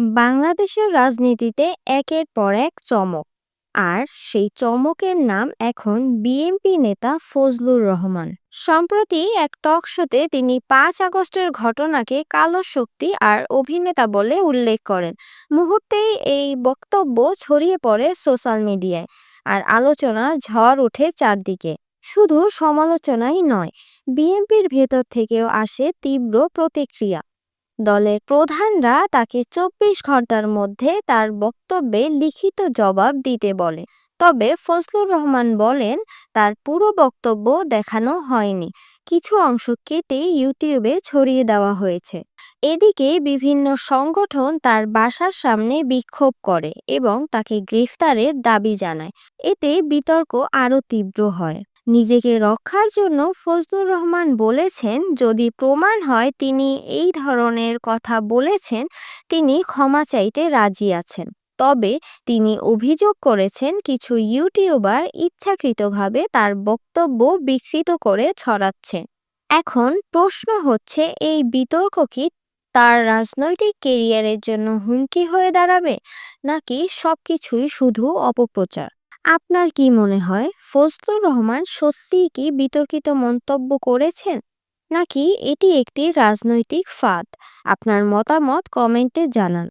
বাংলাদেশের রাজনীতিতে একের পর এক চমক। আর সেই চমকের নাম এখন বিএনপি নেতা ফজলুর রহমান। সম্প্রতি এক টক শোতে তিনি পাঁচ আগস্টের ঘটনাকে কালো শক্তি আর অভিনেতা বলে উল্লেখ করেন। মুহূর্তেই এই বক্তব্য ছড়িয়ে পড়ে সোশ্যাল মিডিয়ায় আর আলোচনা ঝড় ওঠে চারদিকে। শুধু সমালোচনাই নয়, বিএনপির ভেতর থেকেও আসে তীব্র প্রতিক্রিয়া। দলের প্রধানরা তাকে চব্বিশ ঘণ্টার মধ্যে তার বক্তব্যে লিখিত জবাব দিতে বলে। তবে ফজলুর রহমান বলেন, তার পুরো বক্তব্য দেখানো হয়নি। কিছু অংশ কেটে ইউটিউবে ছড়িয়ে দেওয়া হয়েছে। এদিকে বিভিন্ন সংগঠন তার বাসার সামনে বিক্ষোভ করে এবং তাকে গ্রেফতারের দাবি জানায়। এতে বিতর্ক আরও তীব্র হয়। নিজেকে রক্ষার জন্য ফজলুর রহমান বলেছেন, যদি প্রমাণ হয় তিনি এই ধরনের কথা বলেছেন, তিনি ক্ষমা চাইতে রাজি আছেন। তবে তিনি অভিযোগ করেছেন কিছু ইউটিউবার ইচ্ছাকৃতভাবে তার বক্তব্য বিকৃত করে ছড়াচ্ছে। এখন প্রশ্ন হচ্ছে, এই বিতর্ক কি তার রাজনৈতিক কেরিয়ারের জন্য হুমকি হয়ে দাঁড়াবে, নাকি সবকিছুই শুধু অপপ্রচার? আপনার কি মনে হয়? ফজলুর রহমান সত্যিই কি বিতর্কিত মন্তব্য করেছেন? নাকি এটি একটি রাজনৈতিক ফাঁদ? আপনার মতামত কমেন্টে জানান।